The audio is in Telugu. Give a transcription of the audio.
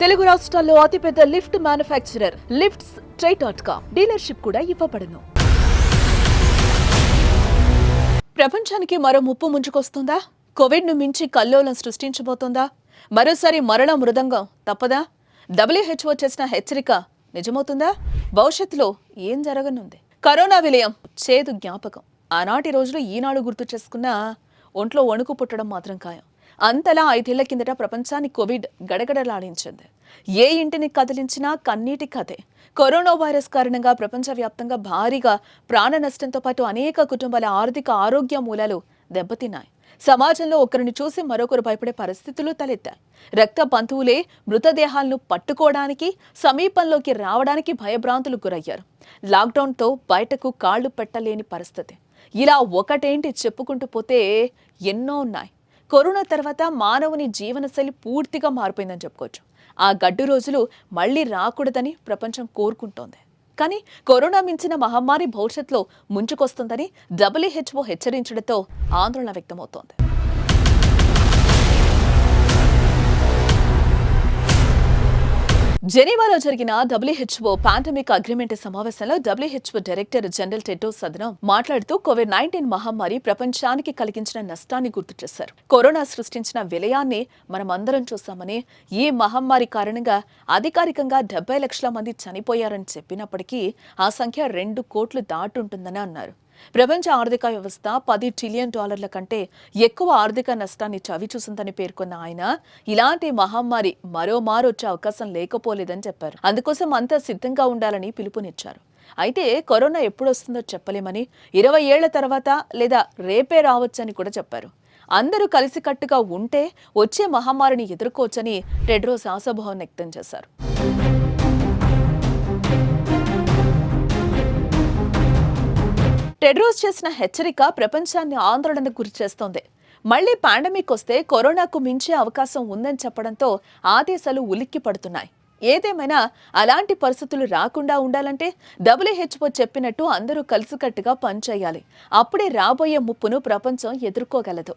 తెలుగు రాష్ట్రాల్లో అతిపెద్ద lift manufacturer lifts try dot com dealership కూడా ఇవ్వబడును. ప్రపంచానికి మరో ముప్పు ముంచుకొస్తుందా? కోవిడ్ను మించి కల్లోలం సృష్టించబోతోందా? మరోసారి మరణ మృదంగం తప్పదా? డబ్ల్యూహెచ్ఓ చేసిన హెచ్చరిక నిజమవుతుందా? భవిష్యత్తులో ఏం జరగనుంది? కరోనా విలయం చేదు జ్ఞాపకం. ఆనాటి రోజులు ఈనాడు గుర్తు చేసుకున్నా ఒంట్లో వణుకు పుట్టడం మాత్రం ఖాయం. అంతలా ఐదేళ్ళ కిందట ప్రపంచాన్ని కోవిడ్ గడగడలాడించింది. ఏ ఇంటిని కదిలించినా కన్నీటి కథే. కరోనా వైరస్ కారణంగా ప్రపంచవ్యాప్తంగా భారీగా ప్రాణ నష్టంతో పాటు అనేక కుటుంబాల ఆర్థిక ఆరోగ్య మూలాలు దెబ్బతిన్నాయి. సమాజంలో ఒకరిని చూసి మరొకరు భయపడే పరిస్థితులు తలెత్తాయి. రక్త బంధువులే మృతదేహాలను పట్టుకోవడానికి సమీపంలోకి రావడానికి భయభ్రాంతులు గురయ్యారు. లాక్డౌన్తో బయటకు కాళ్ళు పెట్టలేని పరిస్థితి. ఇలా ఒకటేంటి చెప్పుకుంటూ పోతే ఎన్నో ఉన్నాయి. కరోనా తర్వాత మానవుని జీవనశైలి పూర్తిగా మారిపోయిందని చెప్పుకోవచ్చు. ఆ గడ్డు రోజులు మళ్ళీ రాకూడదని ప్రపంచం కోరుకుంటోంది. కానీ కరోనా మించిన మహమ్మారి భవిష్యత్తులో ముంచుకొస్తుందని డబ్ల్యూహెచ్ఓ హెచ్చరించడంతో ఆందోళన వ్యక్తమవుతోంది. జెనీవాలో జరిగిన డబ్ల్యూహెచ్ఓ పాండమిక్ అగ్రిమెంట్ సమావేశంలో WHO director general Tedros Adhanom మాట్లాడుతూ కోవిడ్ నైన్టీన్ మహమ్మారి ప్రపంచానికి కలిగించిన నష్టాన్ని గుర్తు చేశారు. కరోనా సృష్టించిన విలయాన్ని మనం అందరం ఈ మహమ్మారి కారణంగా అధికారికంగా డెబ్బై లక్షల మంది చనిపోయారని చెప్పినప్పటికీ ఆ సంఖ్య రెండు కోట్లు దాటుంటుందని అన్నారు. ప్రపంచ ఆర్థిక వ్యవస్థ పది ట్రిలియన్ డాలర్ల కంటే ఎక్కువ ఆర్థిక నష్టాన్ని చవిచూసిందని పేర్కొన్న ఆయన ఇలాంటి మహమ్మారి మరో మారొచ్చే అవకాశం లేకపోలేదని చెప్పారు. అందుకోసం అంతా సిద్ధంగా ఉండాలని పిలుపునిచ్చారు. అయితే కరోనా ఎప్పుడొస్తుందో చెప్పలేమని ఇరవై ఏళ్ళ తర్వాత లేదా రేపే రావచ్చని కూడా చెప్పారు. అందరూ కలిసికట్టుగా ఉంటే వచ్చే మహమ్మారిని ఎదుర్కోవచ్చని టెడ్రోస్ ఆశాభావం వ్యక్తం చేశారు. టెడ్రోస్ చేసిన హెచ్చరిక ప్రపంచాన్ని ఆందోళనకు గురి చేస్తోంది మళ్ళీ పాండమిక్ వస్తే కరోనాకు మించే అవకాశం ఉందని చెప్పడంతో ఆదేశాలు ఉలిక్కి పడుతున్నాయి. ఏదేమైనా అలాంటి పరిస్థితులు రాకుండా ఉండాలంటే డబ్ల్యూహెచ్ఓ చెప్పినట్టు అందరూ కలిసికట్టుగా పనిచేయాలి. అప్పుడే రాబోయే ముప్పును ప్రపంచం ఎదుర్కోగలదు.